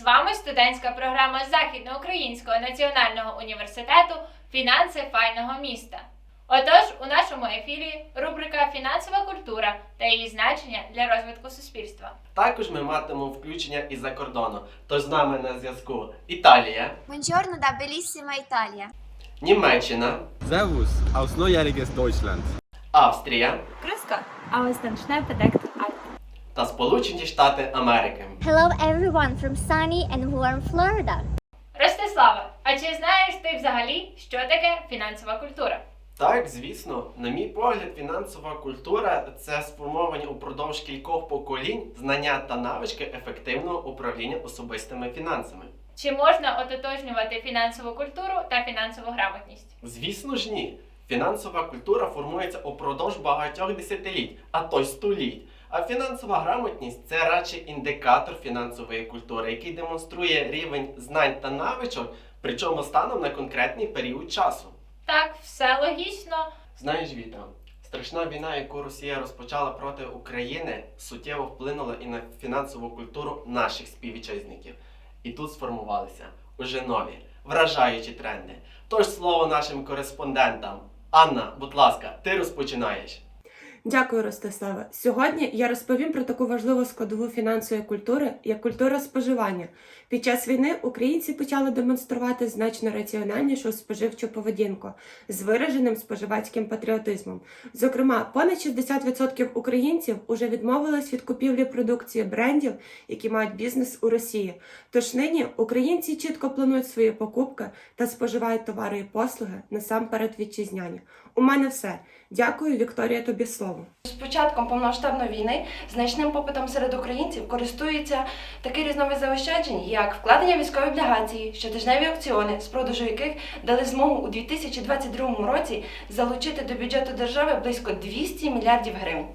З вами студентська програма Західноукраїнського національного університету Фінанси файного міста. Отож, у нашому ефірі рубрика Фінансова культура та її значення для розвитку суспільства. Також ми матимемо включення із-за кордону. Тож з нами на зв'язку Італія, Buongiorno da bellissima Italia. Німеччина, Servus aus Deutschland. Австрія Grüß Gott, aus dem. Та Сполучені Штати Америки. Hello everyone from sunny and warm Florida. Ростислава, а чи знаєш ти взагалі, що таке фінансова культура? Так, звісно, на мій погляд, фінансова культура це сформовані упродовж кількох поколінь знання та навички ефективного управління особистими фінансами. Чи можна ототожнювати фінансову культуру та фінансову грамотність? Звісно ж ні. Фінансова культура формується упродовж багатьох десятиліть, а то й століть. А фінансова грамотність це радше індикатор фінансової культури, який демонструє рівень знань та навичок, причому станом на конкретний період часу. Так, все логічно. Знаєш, Віта, страшна війна, яку Росія розпочала проти України, суттєво вплинула і на фінансову культуру наших співвітчизників. І тут сформувалися уже нові, вражаючі тренди. Тож слово нашим кореспондентам. Анна, будь ласка, ти розпочинаєш. Дякую, Ростиславе. Сьогодні я розповім про таку важливу складову фінансової культури, як культура споживання. Під час війни українці почали демонструвати значно раціональнішу споживчу поведінку з вираженим споживацьким патріотизмом. Зокрема, понад 60% українців уже відмовились від купівлі продукції брендів, які мають бізнес у Росії. Тож нині українці чітко планують свої покупки та споживають товари і послуги насамперед вітчизняні. У мене все. Дякую, Вікторія, тобі слово. З початком повномасштабної війни значним попитом серед українців користуються такі різновид заощаджень, як вкладення військової облігації, щотижневі аукціони, з продажу яких дали змогу у 2022 році залучити до бюджету держави близько 200 мільярдів гривень.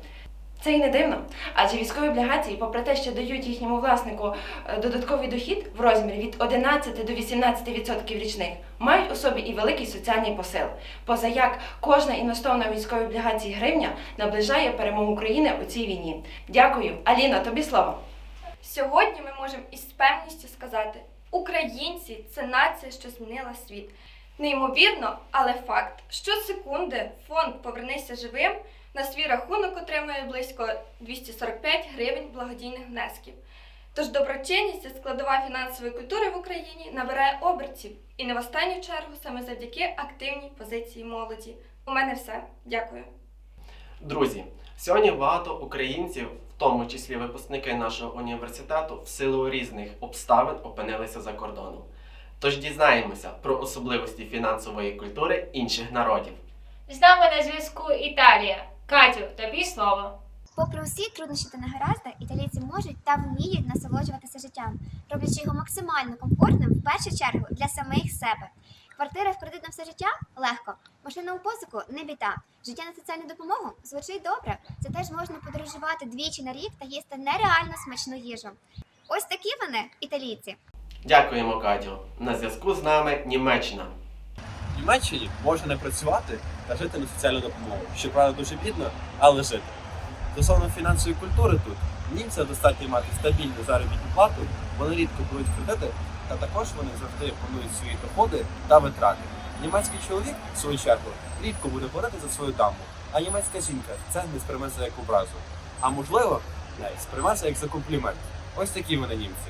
Це і не дивно, адже військові облігації, попри те, що дають їхньому власнику е, додатковий дохід в розмірі від 11 до 18% річних, мають у собі і великий соціальний посил. Поза як кожна інвестована військові облігації гривня наближає перемогу України у цій війні. Дякую, Аліна, тобі слово. Сьогодні ми можемо із певністю сказати: українці це нація, що змінила світ. Неймовірно, але факт, щосекунди фонд Повернися живим на свій рахунок отримує близько 245 гривень благодійних внесків. Тож доброчинність це складова фінансової культури в Україні набирає обертів і не в останню чергу саме завдяки активній позиції молоді. У мене все. Дякую. Друзі, сьогодні багато українців, в тому числі випускники нашого університету, в силу різних обставин опинилися за кордоном. Тож дізнаємося про особливості фінансової культури інших народів. З нами на зв'язку Італія. Катю, тобі слово. Попри усі труднощі та негаразди, італійці можуть та вміють насолоджуватися життям, роблячи його максимально комфортним в першу чергу для самих себе. Квартира в кредит на все життя легко. Машина у позику не біда. Життя на соціальну допомогу звучить добре. Це теж можна подорожувати двічі на рік та їсти нереально смачну їжу. Ось такі вони, італійці. Дякуємо, Катю. На зв'язку з нами Німеччина. Німеччині можна не працювати та жити на соціальну допомогу. Щоправда, дуже бідно, але жити. Стосовно фінансової культури тут, німцям достатньо мати стабільну заробітну плату, вони рідко беруть кредити, та також вони завжди планують свої доходи та витрати. Німецький чоловік, в свою чергу, рідко буде борити за свою даму, а німецька жінка це не сприйметься як образу. А можливо, навіть сприйметься як за комплімент. Ось такі вони німці.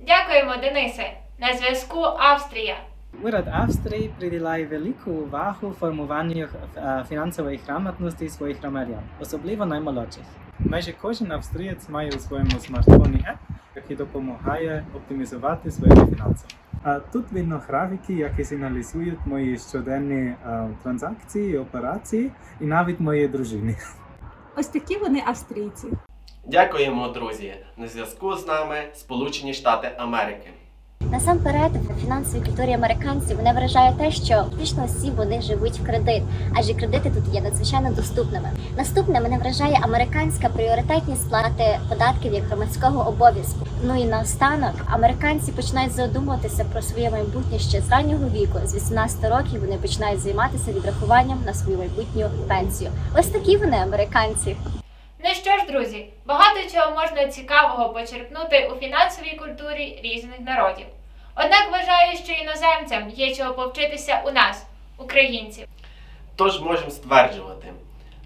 Дякуємо, Денисе. На зв'язку Австрія. Уряд Австрії приділяє велику увагу формуванню фінансової грамотності своїх громадян, особливо наймолодших. Майже кожен австрієць має у своєму смартфоні еп, який допомагає оптимізувати свої фінанси. А тут видно графіки, які сигналізують мої щоденні е, транзакції, операції і навіть мої дружини. Ось такі вони австрійці. Дякуємо, друзі. На зв'язку з нами Сполучені Штати Америки. Насамперед, в фінансовій культурі американців мене вражає те, що фактично всі вони живуть в кредит, адже кредити тут є надзвичайно доступними. Наступне мене вражає американська пріоритетність сплати податків як громадського обов'язку. Ну і наостанок американці починають задумуватися про своє майбутнє ще з раннього віку. З 18 років вони починають займатися відрахуванням на свою майбутню пенсію. Ось такі вони американці. Ну що ж, друзі, багато чого можна цікавого почерпнути у фінансовій культурі різних народів. Однак вважаю, що іноземцям є чого повчитися у нас, українців. Тож можемо стверджувати,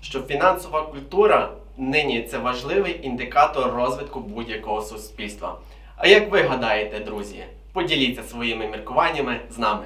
що фінансова культура нині це важливий індикатор розвитку будь-якого суспільства. А як ви гадаєте, друзі? Поділіться своїми міркуваннями з нами.